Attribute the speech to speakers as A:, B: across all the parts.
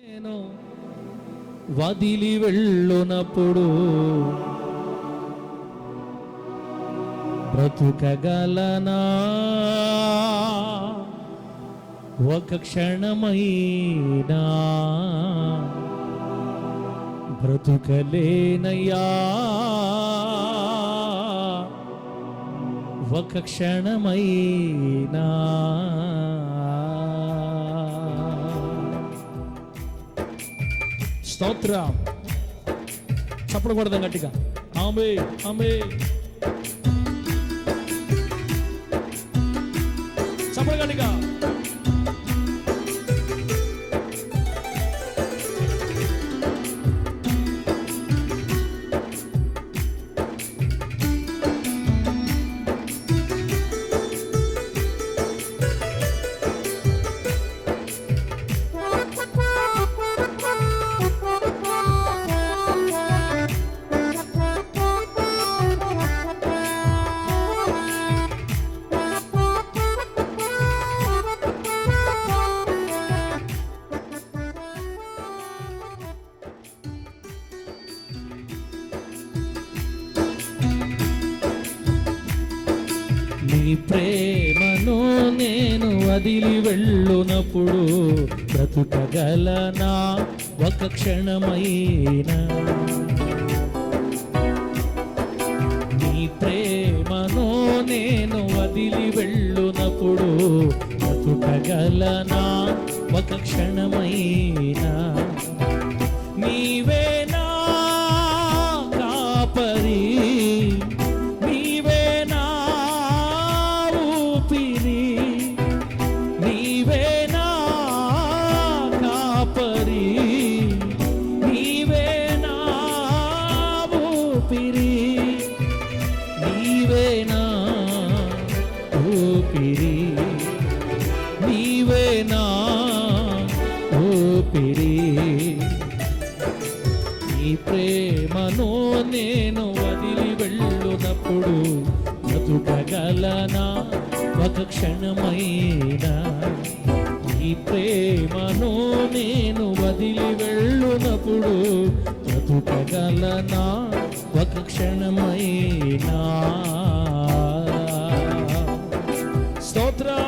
A: నేను వదిలి వెళ్ళునప్పుడు బ్రతుకగలనా? ఒక క్షణమైనా? బ్రతుకలేనయ్యా? ఒక క్షణమైనా? స్తోత్ర. చప్పుడు గట్టిగా. ఆమె ఆమె. చప్పుడు వదిలి వెళ్ళునప్పుడు బ్రతుకగలనా? ఒక క్షణమైనా? నీ ప్రేమను నేను వదిలి వెళ్ళునప్పుడు బ్రతుకగలనా? ఒక క్షణమైనా? కాపరి నీవేనా ఊపిరి. నీవేనా ఊపిరి. నీవేనా ఊపిరి. నీ ప్రేమను నేను వదిలి వెళ్ళునప్పుడు బ్రతుకగలనా ఒక క్షణమైనా నీ ప్రేమను నేను వదిలి వెళ్ళునప్పుడు బ్రతుకగలనా? ఒక క్షణమైనా? స్తోత్ర.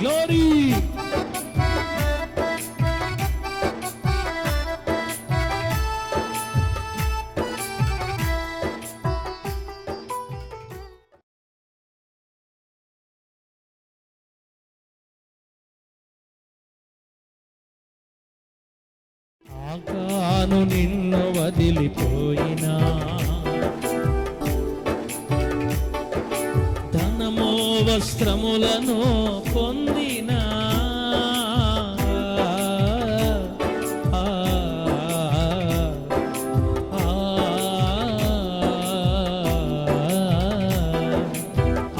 A: గ్లోరీ వస్త్రములను పొందినా. ఆ,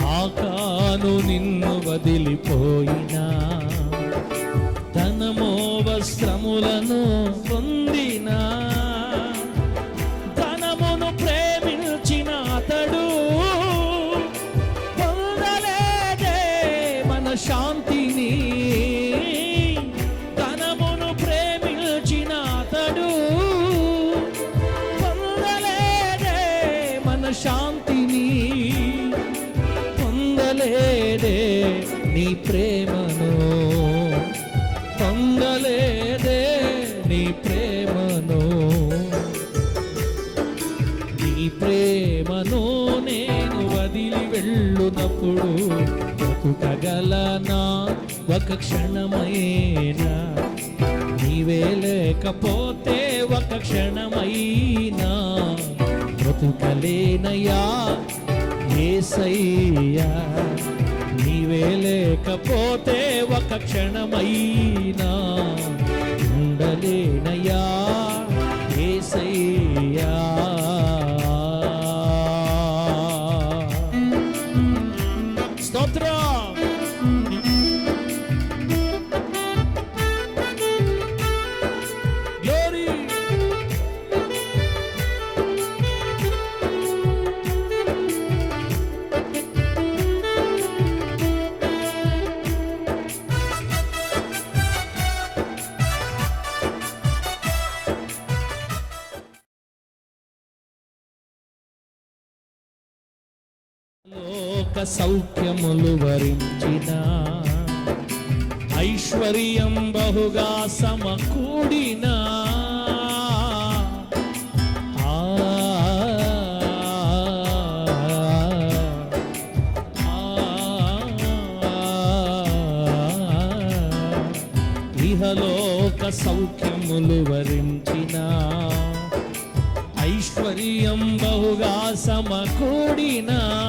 A: ఆకాను నిన్ను వదిలిపోయినా. ధనమో వస్త్రములను ప్రేమను పొందలేదే నీ ప్రేమను. నీ ప్రేమను నేను వదిలి వెళ్ళునప్పుడు బతుకగలనా ఒక క్షణమైనా? నీవే లేకపోతే ఒక క్షణమైనా? బ్రతుకలేనయ్యా ఏసయ్యా. నీవే లేకపోతే ఒక క్షణమైనా ఉండలేనయా సౌఖ్యములు వరించిన. ఐశ్వర్యం బహుగా సమకూడిన. ఇహలోక సౌఖ్యములు వరించిన. ఐశ్వర్యం బహుగా సమకూడినా.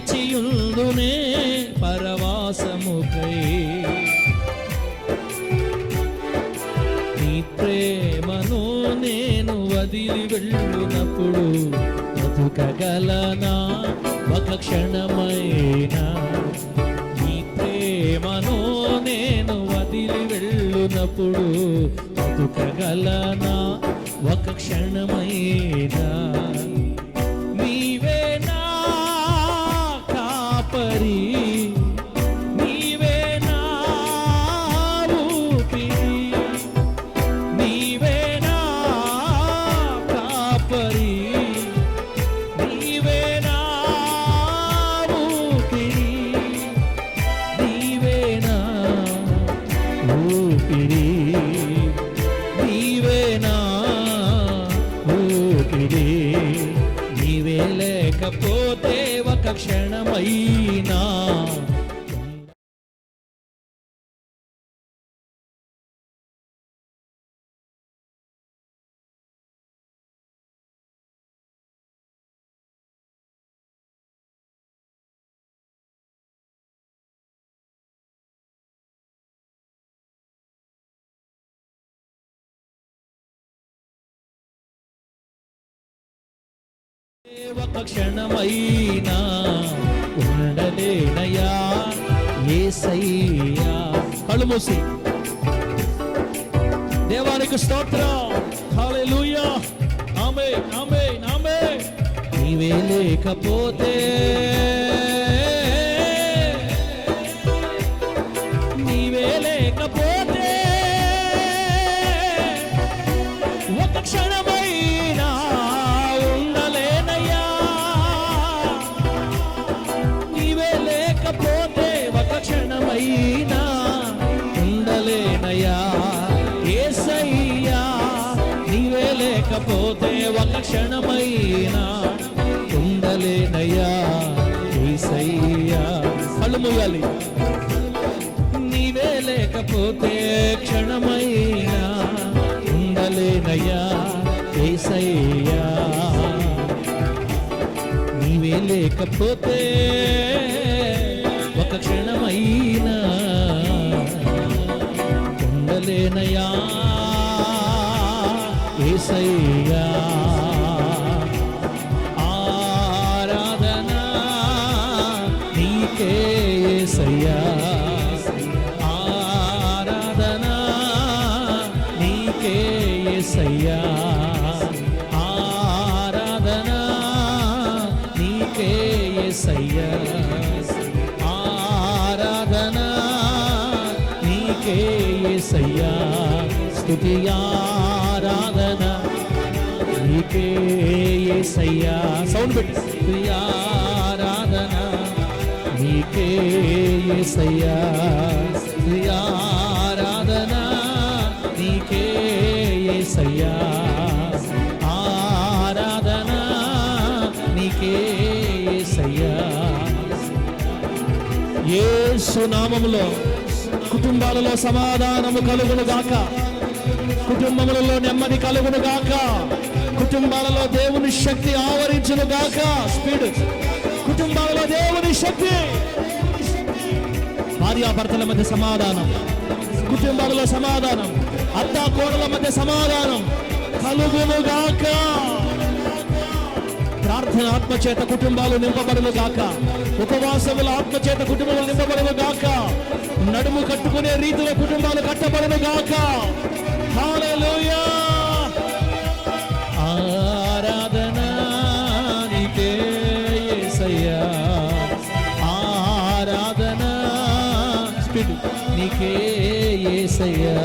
A: వేచియుందునే పరవాసముకై నీ ప్రేమను నేను వదిలి వెళ్ళునప్పుడు బతుకగలనా? ఒక క్షణమైనా? నీ ప్రేమను నేను వదిలి వెళ్ళునప్పుడు బతుకగలనా? ఒక క్షణమైనా? ఊపిరి ఒక క్షణమైనా ఉండలేనయా? ఏసయ్యా. కళ్ళు మూసి. దేవానికి స్తోత్రం. హల్లెలూయా. ఆమె ఆమె ఆమె నీవే లేకపోతే పోతే ఒక క్షణమైనా ఉండలేనయ్యా ఈసయ్యా కళ్ళు మూయాలి. నీవే లేకపోతే క్షణమైనా ఉండలేనయ్యా ఏసయ్యా. నీవే లేకపోతే ఒక క్షణమైనా ఉండలేనయ్యా. ఏసయ్యా ఆరాధన నీకే ఏసయ్యా ఆరాధన నీకే ఏసయ్యా ఆరాధన నీకే ఏసయ్యా ఆరాధన నీకే ఏసయ్యా స్తుతి ఆరాధన నీకే ఏసయ్యా. సౌండ్ పెట్టి. ఆరాధన. నీకే ఏసయ్యా. స్తుతి ఆరాధన. నీకే ఏసయ్యా. ఆరాధన. నీకే ఏసయ్యా. ఏ నామములో కుటుంబాలలో సమాధానము కలుగును గాక. కుటుంబములలో నెమ్మది కలుగును గాక. కుటుంబాలలో దేవుని శక్తి ఆవరించును గాక. స్పీడ్. కుటుంబాలలో దేవుని శక్తి. భార్యాభర్తల మధ్య సమాధానం. కుటుంబాలలో సమాధానం. అత్త కోడల మధ్య సమాధానం. కలుగును గాక. ప్రార్థన ఆత్మచేత కుటుంబాలు నింపబడును గాక. ఉపవాసముల ఆత్మచేత కుటుంబాలు నింపబడును గాక. నడుము కట్టుకునే రీతిలో కుటుంబాలు కట్టబడును గాక. హాలలోయా యేసయ్యా ఆరాధన నీకే ఏసయ్యా.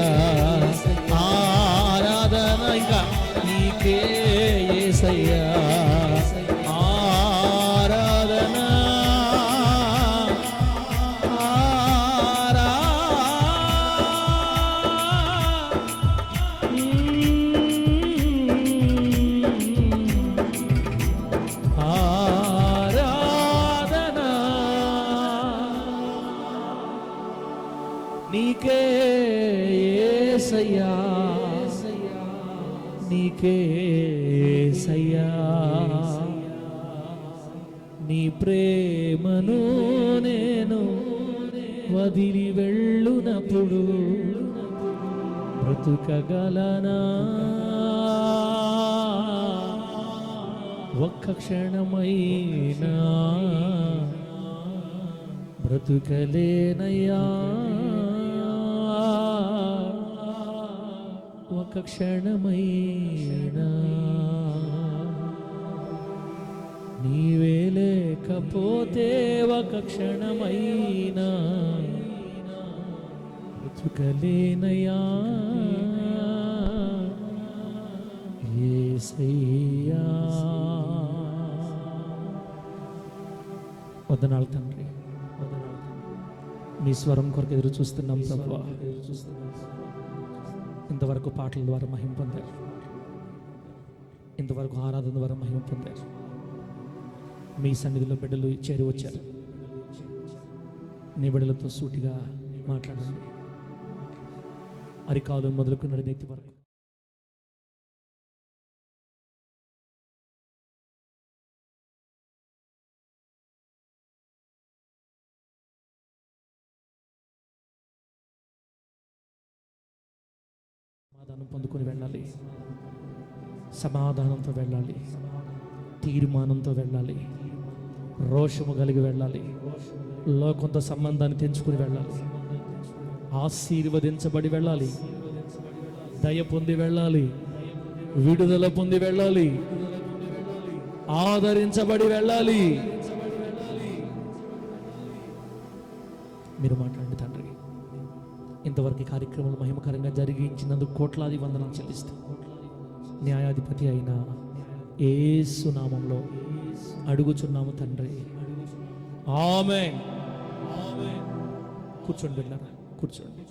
A: వెళ్ళునప్పుడు బ్రతుకగలనా? ఒక్క క్షణమైనా బ్రతుకలేనయ్యా? ఒక క్షణమైనా? నీవే లేకపోతే ఒక క్షణమైనా? బ్రతుకలేనయ్యా యేసయ్యా వదనాలు తండ్రి. మీ స్వరం కొరకు ఎదురు చూస్తున్నాం ప్రభు. ఇంతవరకు పాటల ద్వారా మహిమ పొందారు. ఇంతవరకు ఆరాధన ద్వారా మహిమ పొందారు. మీ సన్నిధిలో బిడ్డలు చేరి వచ్చారు. నీ బిడ్డలతో సూటిగా మాట్లాడండి. అరికాలు మొదలుకున్న నెత్తి వరకు. సమాధానం పొందుకొని వెళ్ళాలి. సమాధానంతో వెళ్ళాలి. తీర్మానంతో వెళ్ళాలి. రోషము కలిగి వెళ్ళాలి. లోకంతో సంబంధాన్ని తెంచుకుని వెళ్ళాలి. ఆశీర్వదించబడి వెళ్ళాలి. దయ పొంది వెళ్ళాలి. విడుదల పొంది వెళ్ళాలి. ఆదరించబడి వెళ్ళాలి. మీరు మాట్లాడండి తండ్రి. ఇంతవరకు కార్యక్రమాలు మహిమకరంగా జరిగించినందుకు కోట్లాది వందనం చెల్లిస్తూ. న్యాయాధిపతి అయిన ఏ సునామంలో అడుగుచున్నాము తండ్రి. ఆమె కూర్చోండి వెళ్ళారా కూర్చోండి.